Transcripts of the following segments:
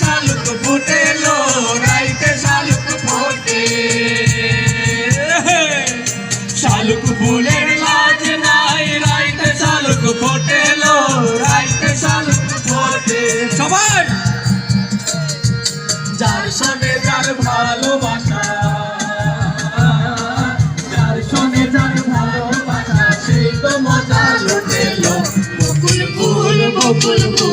শালুক ফুটেলো, রাইতে শালুক ফোটে। শালুক ফুলের লাজ নাই, রাইতে শালুক ফোটেলো, রাইতে শালুক ফোটে। সবাই যার সনে যার ভালোবাসা, যার সনে যার ভালোবাসা, সেই তো মজা লুটেলো। বকুল ফুল বকুল ফুল।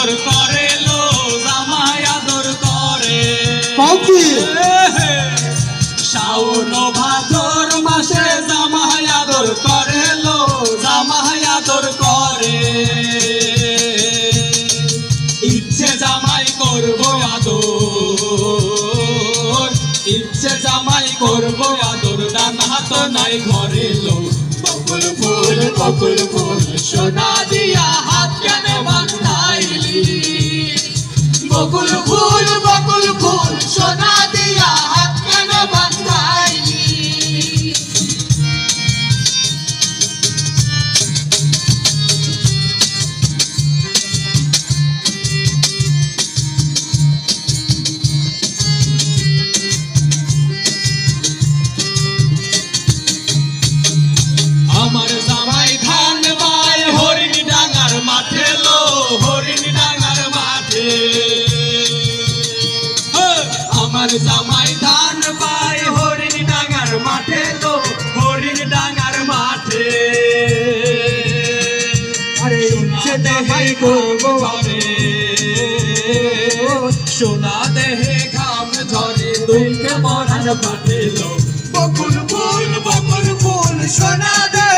আদর করে লো জামাই আদর করে। শাওন ভাদর মাসে জামাই আদর করে লো জামাই আদর করে। ইচ্ছে জামাই করব আদর ইচ্ছে জামাই করব আদর ডান হাত নাই ঘরে লো বকুল ফুল বকুল ফুল সোনা দিয়া আমার জামাই ধান বাই হরিণ ডাঙ্গার মাঠে লো হরিণ ডাঙ্গার মাঠে। আরে ইচ্ছে দেহে করব ঝরে সোনা দেহে ঘাম ঝরে দুঃখে মরান পাঠিলো বকুল ফুল বকুল ফুল সোনা দেহে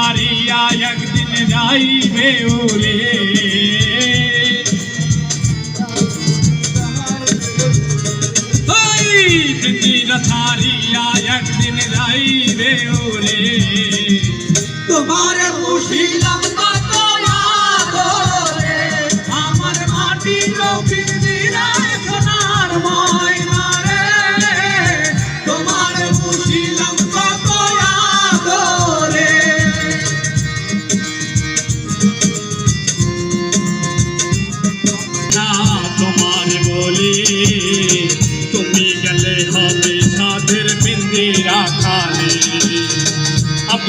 ছাড়িয়া একদিন যাইবে ওরে একদিন যাইবে ওরে তোমার পুষিলাম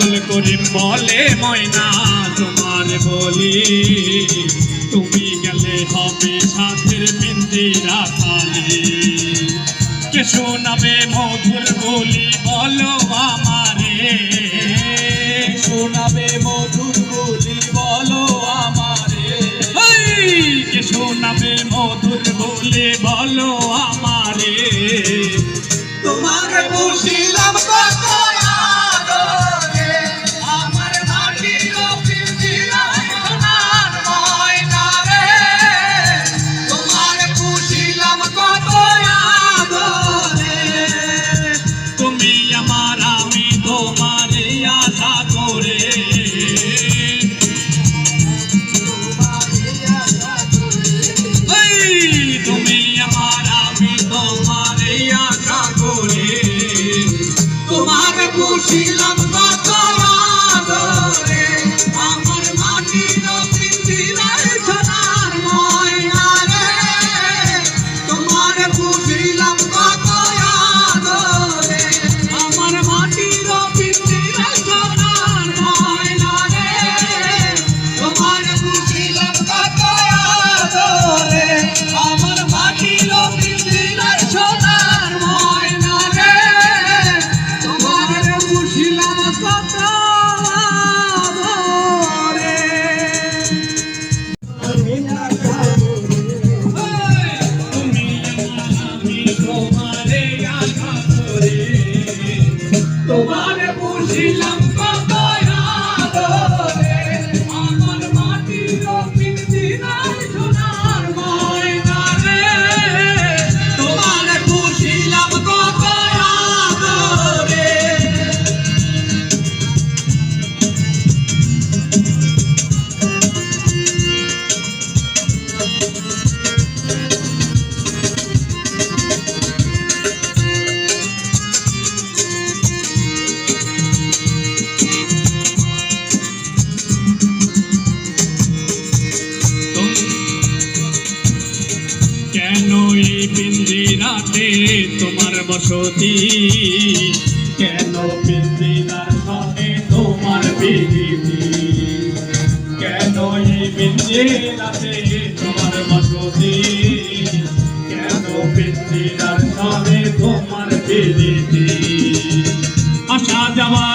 আব্দুল করিম বলে ময়না তোমার বলি। তুমি গেলে হবে সাথের পিঞ্জিরা খালি কে শোনাবে মধুর বলি বলো আমারে। শোনাবে মধুর বলি বলো আমারে! কে শোনাবে মধুর বলে বলো তোমার পুষিলাম তোমার বসতি। কেন পিন্দিদার সাথে তোমার বিধি? কেন এই না তোমার বসতি? কেন পিন্দিদার সাথে তোমার বিধি? আসা যাওয়া